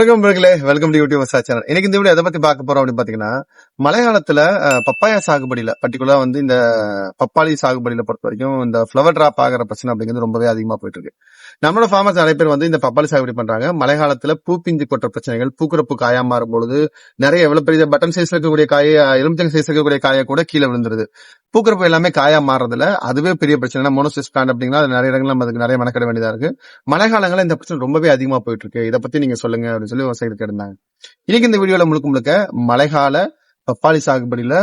வணக்கம் பிறகுலே welcome to YouTube massage channel எனக்கு இந்த வீடியோ எதை பத்தி பார்க்க போறோம் அப்படின்னு பாத்தீங்கன்னா மலையாளத்துல பப்பாயா சாகுபடியில பர்டிகுலரா வந்து இந்த பப்பாளி சாகுபடியில பொறுத்த வரைக்கும் இந்த ஃபிளவர் டிராப் ஆகிற பிரச்சனை அப்படிங்கிறது ரொம்பவே அதிகமா போயிட்டு இருக்கு. நம்மளோட ஃபார்மர்ஸ் நிறைய பேர் வந்து இந்த பப்பாளி சாகுபடி பண்றாங்க. மழை காலத்துல பூ பிஞ்சு கொட்டுற பிரச்சனைகள் பூக்குறப்பு காயா மாறும் பொழுது நிறைய எவ்வளவு பெரிய பட்டன் சைஸ்ல இருக்கக்கூடிய காய எலுமிச்சங்க சைஸ்ல இருக்கக்கூடிய காயை கூட கீழே விழுந்துருது. பூக்குற எல்லாமே காயா மாறுறதுல அதுவே பெரிய பிரச்சனை. மோனோசிஸ் பிளான் அப்படின்னா அது நிறைய இடங்கள் நம்ம அதுக்கு நிறைய மெனக்கட வேண்டியதா இருக்கு. மழை காலங்களில் இந்த பிரச்சனை ரொம்பவே அதிகமா போயிட்டு இருக்கு. இதை பத்தி நீங்க சொல்லுங்க அப்படின்னு சொல்லி விவசாயிகள் கேட்டிருந்தாங்க. இன்னைக்கு இந்த வீடியோல முழுக்க முழுக்க மழைக்கால பப்பாளி சாகுபடியில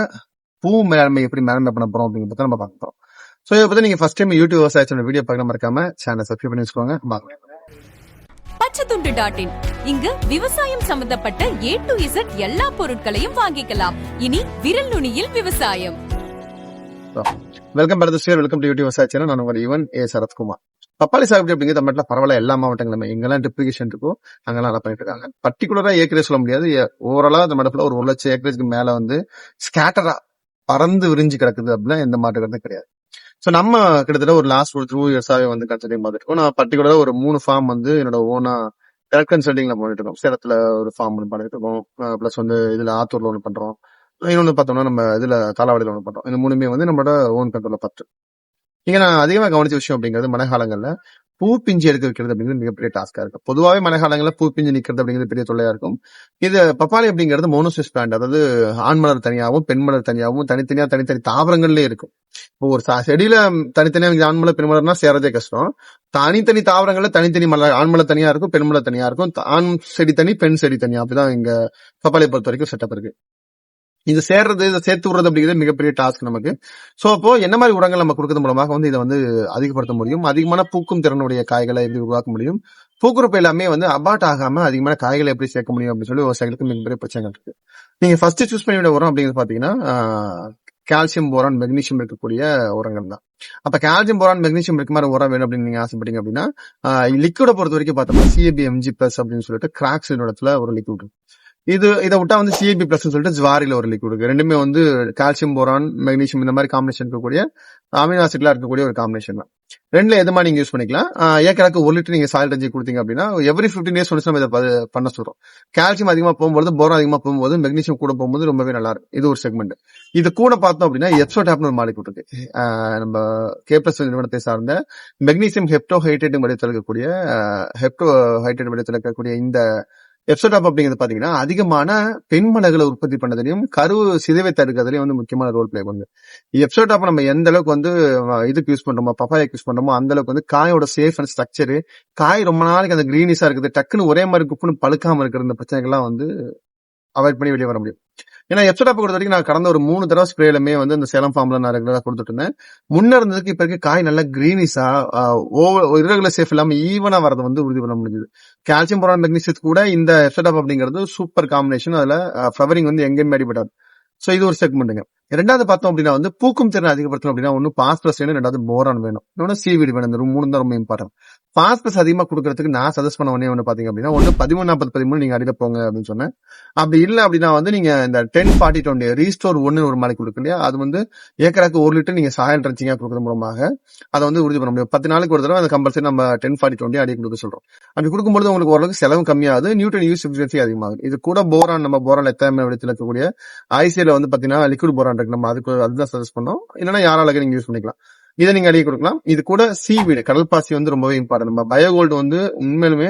பூ மேலாண்மை எப்படி மேலாண்மை பண்ண போறோம் அப்படிங்கிறத நம்ம பார்க்க போறோம். சோ இதை பத்தி நீங்க ஃபர்ஸ்ட் டைம் யூடியூப் விவசாயத்தோட வீடியோ பார்க்க மறக்காம சேனல் சப்ஸ்கிரைப் பண்ணி வச்சுக்கோங்க. வாங்க. பச்சைத்துண்டு டாட் இன் இங்கு விவசாயம் சம்பந்தப்பட்ட ஏ டு இசட் எல்லா பொருட்களையும் வாங்கிக்கலாம். இனி விரல் நுனியில் விவசாயம். Welcome brother sir welcome to YouTube விவசாய சேனல். நான் உங்க ஈவன் ஏ சரத்குமார். பப்பாளி சாகுபடி அப்படிங்கிறது தமிழ்நாட்டில் பரவாயில்ல. எல்லா மாவட்டங்களுமே. எங்கெல்லாம் ட்ரிப்ளிகேஷன் இருக்கோ அங்கெல்லாம் நல்லா பண்ணிட்டு இருக்காங்க. பர்டிகுலரா ஏக்கரேஜ் சொல்ல முடியாது. ஓவராலா இந்த மடப்புல ஒரு ஒரு லட்சம் ஏக்கரேஜ்க்கு மேல வந்து ஸ்கேட்டரா பறந்து விரிஞ்சு கிடக்குது அப்படின்னா எந்த கருத்தும் கிடையாது. சோ நம்ம கிட்டத்தட்ட ஒரு லாஸ்ட் ஒரு த்ரூ இயர்ஸாவே வந்து கன்சல்டிங் பார்த்துட்டு நான் பர்டிகுலரா ஒரு மூணு ஃபார்ம் வந்து என்னோட ஓனா டேரக்ட் கன்சல்டிங்ல பண்ணிட்டு இருக்கோம். சேலத்துல ஒரு ஃபார்ம் ஒன்று பண்ணிட்டு இருக்கோம். பிளஸ் வந்து இதுல ஆத்தூர்ல ஒன்று பண்றோம். இன்னொன்னு பார்த்தோம்னா நம்ம இதுல தாளாவடியில ஒன்று பண்றோம். இந்த மூணுமே வந்து நம்மளோட ஓன் கண்ட்ரோல பத்து. இங்க நான் அதிகமா கவனிச்ச விஷயம் அப்படிங்கிறது மழை காலங்கள்ல பூ பிஞ்சு எடுக்க வைக்கிறது அப்படிங்கிறது மிகப்பெரிய டாஸ்கா இருக்கு பொதுவாகவே மழை காலங்களில் பூ பிஞ்சு நிக்கிறது அப்படிங்கிறது பெரிய தொல்லையா இருக்கும். இது பப்பாளி அப்படிங்கிறது மோனோசிஸ் பிளான்ட் அதாவது ஆண் மலர் தனியாகவும் பெண் மலர் தனியாகவும் தனித்தனியா தனித்தனி தாவரங்கள்லயே இருக்கும். இப்போ ஒரு செடியில தனித்தனியா இங்க ஆண் மலர் பெண் மலர்னா சேரதே கஷ்டம். தனித்தனி தாவரங்கள்ல தனித்தனி மலர் ஆண் மலர் தனியா இருக்கும் பெண் மலர் தனியா இருக்கும். ஆண் செடி தனி பெண் செடி தனியா. அப்படிதான் இங்க பப்பாளியை பொறுத்த வரைக்கும் செட்டப் இருக்கு. இது சேர்றது இதை சேர்த்து விடுறது அப்படிங்கிறது மிகப்பெரிய டாஸ்க் நமக்கு. ஸோ அப்போ என்ன மாதிரி உரங்கள் நம்ம கொடுக்கறது மூலமாக வந்து இதை வந்து அதிகப்படுத்த முடியும்? அதிகமான பூக்கும் திறனுடைய காய்களை எப்படி உருவாக்க முடியும்? பூக்குறப்ப எல்லாமே வந்து அபாட் ஆகாம அதிகமான காய்களை எப்படி சேர்க்க முடியும் அப்படின்னு சொல்லி விவசாயிகளுக்கு மிகப்பெரிய பிரச்சனை இருக்கு. நீங்க ஃபர்ஸ்ட் சூஸ் பண்ணியோட உரம் அப்படிங்கிறது பாத்தீங்கன்னா கால்சியம் போரான் மெக்னீஷியம் இருக்கக்கூடிய உரங்கள் தான். அப்ப கால்சியம் போரான் மெக்னீஷியம் இருக்க மாதிரி உரம் வேணும் அப்படின்னு நீங்க ஆசைப்பட்டீங்க அப்படின்னா லிக்விட பொறுத்த வரைக்கும் பார்த்தோம்னா சிஏபிஎம்ஜி பிளஸ் அப்படின்னு சொல்லிட்டு கிராக்ஸ் இடத்துல ஒரு லிக்விட் இது இதை விட்டா வந்து சிஏபி பிளஸ் சொல்லிட்டு ஜுவாரில ஒரு லிக்விட் இருக்கு ரெண்டுமே வந்து கால்சியம் போரான் மெக்னீஷியம் இந்த மாதிரி காம்பினேஷன் இருக்கக்கூடிய அமினோ ஆசிட்லாம் இருக்கக்கூடிய ஒரு காம்பினேஷன் தான். ரெண்டுல எதுமா மாதிரி நீங்க யூஸ் பண்ணிக்கலாம்? ஆஹ் ஏக்கராக்கு ஒரு லிட்டர் நீங்க சாயில் ரஞ்சி கொடுத்தீங்க அப்படின்னா எவ்ரி ஃபிஃப்டின் டேஸ் ஒன்ஸ் நம்ம இதை பண்ண சொல்றோம். கால்சியம் அதிகமா போகும்போது போரான் அதிகமா போகும்போது மெக்னீஷியம் கூட போகும்போது ரொம்பவே நல்லா இருக்கும் இது ஒரு செக்மெண்ட் இது கூட பார்த்தோம் அப்படின்னா எப்சோடாப்னு ஒரு மாலிகூட் இருக்கு. நம்ம கே பிளஸ் நிறுவனத்தை சார்ந்த மெக்னீசியம் ஹெப்டோ ஹைட்ரேட் வடிவத்தில் இருக்கக்கூடிய ஹெப்டோ ஹைட்ரேட் வடிவத்தில் இருக்கக்கூடிய இந்த எப்சோடாப் அப்படிங்கிறது பாத்தீங்கன்னா அதிகமான பெண் மலர்களை உற்பத்தி பண்ணதுலையும் கரு சிதைவை தடுக்கிறதுலையும் வந்து முக்கியமான ரோல் பிளே பண்ணுது எப்சோடாப் நம்ம எந்த அளவுக்கு வந்து இதுக்கு யூஸ் பண்றோமோ பப்பாயாக்கு யூஸ் பண்றோமோ அந்த அளவுக்கு வந்து காயோட சேஃப் அண்ட் ஸ்ட்ரக்சர் காய் ரொம்ப நாளைக்கு அந்த கிரீனிஸா இருக்குது டக்குன்னு ஒரே மாதிரி குப்புன்னு பழுக்காம இருக்கிற இந்த பிரச்சனைகள்லாம் வந்து அவாய்ட் பண்ணி வெளியே வர முடியும். ஏன்னா எப்சோடாப் பொறுத்த வரைக்கும் நான் கடந்த ஒரு மூணு தடவை ஸ்ப்ரேலுமே வந்து இந்த சேலம் ஃபார்ம்ல நான் ரெகுலராக கொடுத்துட்டு இருந்தேன். முன்ன இருந்ததுக்கு இப்ப இருக்க காய் நல்லா கிரீனிஸா ஓவர் இரகுலர் சேஃப் இல்லாம ஈவனா வரதை வந்து உறுதி பண்ண முடிஞ்சது. கால்சியம் போரான் மெக்னீசியத்து கூட இந்த எஃப்செட்டப் அப்படிங்கிறது சூப்பர் காம்பினேஷன் அதுல ஃபிளவரிங் வந்து எங்கேயுமே அடிபடாது. ஸோ இது ஒரு செக்மெண்ட்டுங்க ரெண்டாவது பார்த்தோம் அப்படின்னா வந்து பூக்கும் திறன் அதிகப்படுத்தணும் அப்படின்னா ஒன்று பாஸ்பரஸ் வேணும் ரெண்டாவது போரான் வேணும். இன்னொன்று சீவீடு வேணும் இந்த மூணு தான் ரொம்ப இம்பார்ட்டன்ட் பாஸ்பரஸ் அதிகமா கொடுக்கறதுக்கு நான் சஜஸ்ட் பண்ண உடனே ஒன்று பாத்தீங்க அப்படின்னா ஒன்று பதிமூணு நாற்பது பதிமூணு நீங்க அடிக்க போங்க அப்படின்னு சொன்னேன். அப்படி இல்ல அப்படின்னா வந்து நீங்க இந்த டென் ஃபார்ட்டி டுவெண்ட்டி ரீஸ்டோர் ஒன்று ஒரு மாதிரி கொடுக்க இல்லையா? அது வந்து ஏக்கராக்கு ஒரு லிட்டர் நீங்க சாயல் ரச்சிங்கா கொடுக்கறது மூலமாக அதை வந்து உறுதி பண்ண முடியும். பத்து நாளைக்கு ஒரு தடவை அந்த கம்பல்சரி நம்ம டென் ஃபார்ட்டி டுவெண்ட்டி அடி கொடுக்க சொல்றோம். அப்படி கொடுக்கும்போது உங்களுக்கு ஓரளவுக்கு செலவு கம்மியாகுது நியூட்டன் யூஸ் எஃபிஷியன்சி அதிகமாகுது. இது கூட போரான் நம்ம போரான் எத்தனை விடத்தில் இருக்கக்கூடிய ஐசியில் வந்து பாத்தீங்கன்னா லிக்விட் போரான் கான்ட்ராக்ட் நம்ம அதுக்கு அதுதான் சஜஸ்ட் பண்ணோம். இல்லைன்னா யாராலும் நீங்க யூஸ் பண்ணிக்கலாம். இதை நீங்க அடிக்க கொடுக்கலாம். இது கூட சீவீடு கடல் பாசி வந்து ரொம்பவே இம்பார்ட்டன் நம்ம பயோகோல்டு வந்து உண்மையிலுமே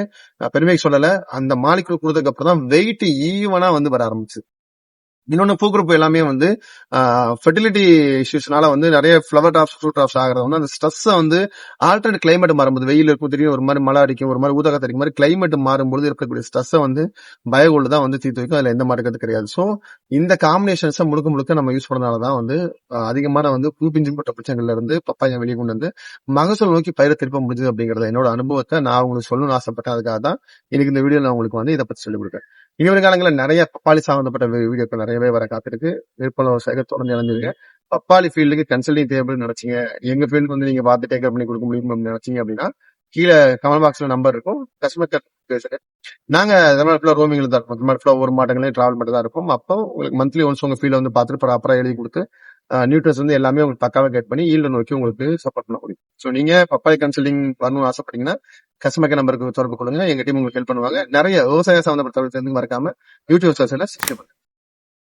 பெருமைக்கு சொல்லல அந்த மாலிகுல் கொடுத்ததுக்கு அப்புறம் தான் வெயிட் ஈவனா வந்து வர ஆரம்பிச்சு இன்னொன்று பூக்குறப்பு எல்லாமே வந்து ஃபெர்டிலிட்டி இஷ்யூஸ்னால வந்து நிறைய ஃப்ளவர் டாப்ஸ் ஃப்ரூட் டாப்ஸ் ஆகிறது வந்து அந்த ஸ்ட்ரெஸ்ஸை வந்து ஆல்டர்னேட் கிளைமேட் மாறும்போது வெயில் இருக்கும் தெரியும் ஒரு மாதிரி மழை அடிக்கும் ஒரு மாதிரி ஊதகத்தை அடிக்கும் மாதிரி கிளைமேட் மாறும்போது இருக்கக்கூடிய ஸ்ட்ரெஸ்ஸை வந்து பயோகோல்டு தான் வந்து தீர்த்து வைக்கும். அதில் எந்த மாற்றத்து கிடையாது. ஸோ இந்த காம்பினேஷன்ஸை முழுக்க முழுக்க நம்ம யூஸ் பண்ணனால தான் வந்து அதிகமான வந்து பூ பிஞ்சு போட்ட பிரச்சனைகள்ல இருந்து பப்பாயா வெளியே கொண்டு வந்து மகசூல் நோக்கி பயிரை திருப்ப முடிஞ்சது அப்படிங்கறத என்னோட அனுபவத்தை நான் உங்களுக்கு சொல்லணும்னு ஆசைப்பட்டேன். அதுக்காக தான் எனக்கு இந்த வீடியோ நான் உங்களுக்கு வந்து இதை பற்றி சொல்லிக் கொடுக்குறேன். இனி காலங்களில் நிறைய பப்பாளி சம்பந்தப்பட்ட வீடியோக்கள் நிறையவே வர காத்திருக்கு. விற்பனை சேகர் தொடர்ந்து இணைஞ்சிருங்க பப்பாளி ஃபீல்டுக்கு கன்சல்டிங் தேவை நினைச்சீங்க. எங்க ஃபீல்டுக்கு வந்து நீங்க பார்த்து டேக்கப் பண்ணி கொடுக்க முடியும் நினைச்சீங்க அப்படின்னா கீழே கமெண்ட் பாக்ஸ்ல நம்பர் இருக்கும். கஸ்டமர் கேர் பேசுறேன் நாங்க தமிழ்நாட்டுல ரோமிங்ல தான் இருப்போம் தமிழ்நாட்டுல ஒரு மாட்டங்களையும் டிராவல் மட்டும் தான் இருப்போம் அப்போ உங்களுக்கு மந்த்லி ஒன்ஸ் உங்க ஃபீல்ட வந்து பார்த்துட்டு ப்ராப்பரா எழுதி கொடுத்து நியூட்ரஸ் வந்து எல்லாமே உங்களுக்கு பக்காவாக கேட் பண்ணி ஈல்டு நோக்கி உங்களுக்கு சப்போர்ட் பண்ண முடியும். ஸோ நீங்க பப்பாளி கன்சல்டிங் வரணும்னு ஆசைப்பட்டீங்கன்னா கஸ்டமர் நம்பருக்கு தொடர்பு கொள்ளுங்க. எங்க டீம் உங்களுக்கு ஹெல்ப் பண்ணுவாங்க. நிறைய விவசாய சம்பந்தப்பட்ட தகவல் மறக்காம யூடியூப் சர்ச்சில் சப்ஸ்கிரைப் பண்ணுங்க.